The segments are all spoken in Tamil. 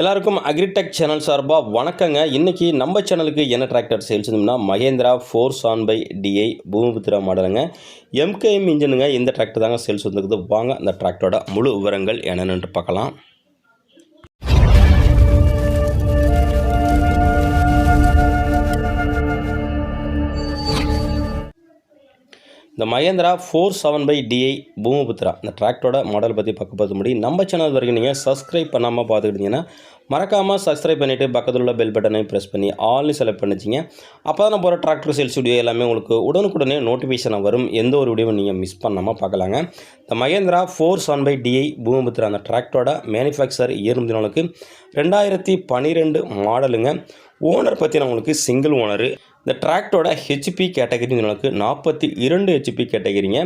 எல்லாருக்கும் அக்ரிடெக் சேனல் சார்பாக வணக்கங்க. இன்றைக்கி நம்ம சேனலுக்கு என்ன டிராக்டர் சேல்ஸ் இருந்தோம்னா மகேந்திரா ஃபோர் சான் பை டிஐ பூமிபுத்திரா மாடலுங்க. எம்கேஎம் இன்ஜினுங்க இந்த டிராக்டர் தாங்க சேல்ஸ் வந்துருக்குது. வாங்க அந்த டிராக்டரோட முழு விவரங்கள் என்னென்னு பார்க்கலாம். இந்த Mahindra four seven five DI Bhoomiputra இந்த டிராக்டரோட மாடல் பற்றி பார்க்க பார்த்து முடியும் நம்ம சேனல் வரைக்கும் நீங்கள் சப்ஸ்கிரைப் பண்ணாமல் பார்த்துக்கிட்டீங்கன்னா மறக்காமல் சப்ஸ்கிரைப் பண்ணிவிட்டு பக்கத்தில் உள்ள பெல் பட்டனை ப்ரெஸ் பண்ணி ஆல்னு செலக்ட் பண்ணிச்சிங்க. அப்போ தான் போகிற டிராக்டர் சேல்ஸ் வீடியோ எல்லாமே உங்களுக்கு உடனுக்குடனே நோட்டிஃபிகேஷனாக வரும். எந்த ஒரு வீடியோவும் நீங்கள் மிஸ் பண்ணாமல் பார்க்கலாங்க. இந்த Mahindra four seven five DI Bhoomiputra அந்த டிராக்டரோட மேனுஃபேக்சர் இயர்ந்து நாளுக்கு ரெண்டாயிரத்தி பன்னிரெண்டு மாடலுங்க ஓனர் பார்த்தீங்கன்னா உங்களுக்கு சிங்கிள் ஓனரு இந்த டிராக்டரோட ஹெச்பி கேட்டகரி உங்களுக்கு நாற்பத்தி இரண்டு ஹெச்பி கேட்டகரிங்க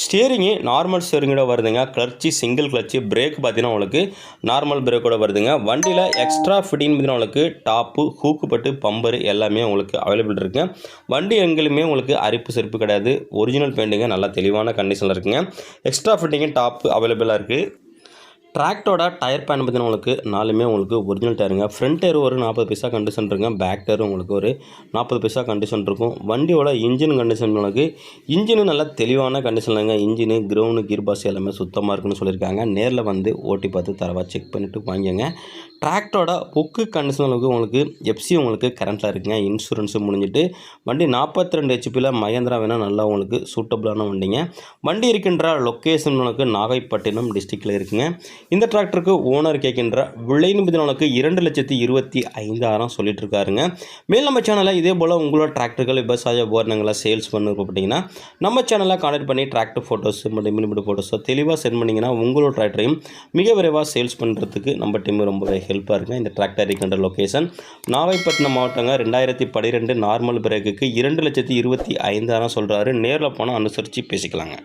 ஸ்டியரிங்கு நார்மல் ஸ்டியரிங்கோட வருதுங்க. கிளர்ச்சி சிங்கிள் கிளர்ச்சி பிரேக் பார்த்தீங்கன்னா உங்களுக்கு நார்மல் பிரேக்கோட வருதுங்க. வண்டியில் எக்ஸ்ட்ரா ஃபிட்டிங் பார்த்தீங்கன்னா உங்களுக்கு டாப்பு ஹூக்குப்பட்டு பம்பரு எல்லாமே உங்களுக்கு அவைலபிள் இருக்குங்க வண்டி எங்கேயுமே உங்களுக்கு அரிப்பு செருப்பு கிடையாது. ஒரிஜினல் பெயிண்டிங்க நல்லா தெளிவான கண்டிஷனில் இருக்குங்க. எக்ஸ்ட்ரா ஃபிட்டிங்கு டாப்பு அவைலபிளாக இருக்குது டிராக்டரோட டயர் பேன் பார்த்தீங்கன்னா உங்களுக்கு நாலுமே உங்களுக்கு ஒரிஜினல் டயருங்க ஃப்ரண்ட் டயர் ஒரு நாற்பது பைசா கண்டிஷன் இருக்குங்க. பேக் டயர் உங்களுக்கு ஒரு நாற்பது பைசா கண்டிஷன் இருக்கும். வண்டியோட இன்ஜின் கண்டிஷன் உங்களுக்கு இன்ஜினு நல்லா தெளிவான கண்டிஷன் இல்லைங்க. இன்ஜினு கிரவுண்டு கீர் பாஸ் எல்லாமே சுத்தமாக இருக்குன்னு சொல்லியிருக்காங்க. நேரில் வந்து ஓட்டி பார்த்து தரவா செக் பண்ணிவிட்டு வாங்கிங்க டிராக்டரோட புக்கு கண்டிஷன் அளவுக்கு உங்களுக்கு எஃப்சி உங்களுக்கு கரண்ட்டில் இருக்குங்க. இன்சூரன்ஸு முடிஞ்சிட்டு வண்டி நாற்பத்தி ரெண்டு ஹெச்பியில் மகேந்திரா வேணால் நல்லா உங்களுக்கு சூட்டபுளான வண்டிங்க. வண்டி இருக்கின்ற லொக்கேஷன் உங்களுக்கு நாகைப்பட்டினம் டிஸ்ட்ரிக்டில் இருக்குங்க. இந்த டிராக்டருக்கு ஓனர் கேட்கின்ற விலை நிமிடங்களுக்கு இரண்டு லட்சத்தி இருபத்தி ஐந்தாயிரம் சொல்லிட்டு இருக்காருங்க மேல் நம்ம சேனலில் இதே போல் உங்களோட டிராக்டர்கள் விவசாய உபகரணங்களை சேல்ஸ் பண்ணு அப்படின்னா நம்ம சேனலில் கான்டாக்ட் பண்ணி டிராக்டர் ஃபோட்டோஸ் மற்றும் மினிமிட் ஃபோட்டோஸோ தெளிவாக சென்ட் பண்ணிங்கன்னா உங்களோட டிராக்டரையும் மிக விரைவாக சேல்ஸ் பண்ணுறதுக்கு நம்ம டீம் ரொம்பவே ஹெல்ப்பாக இருக்குங்க. இந்த டிராக்டர் இருக்கின்ற லொக்கேஷன் நாகைப்பட்டினம் மாவட்டங்க ரெண்டாயிரத்தி பன்னிரெண்டு நார்மல் பிரேக்குக்கு இரண்டு லட்சத்தி இருபத்தி ஐந்தாயிரம் சொல்கிறாரு நேரில் போனால் அனுசரித்து பேசிக்கலாங்க.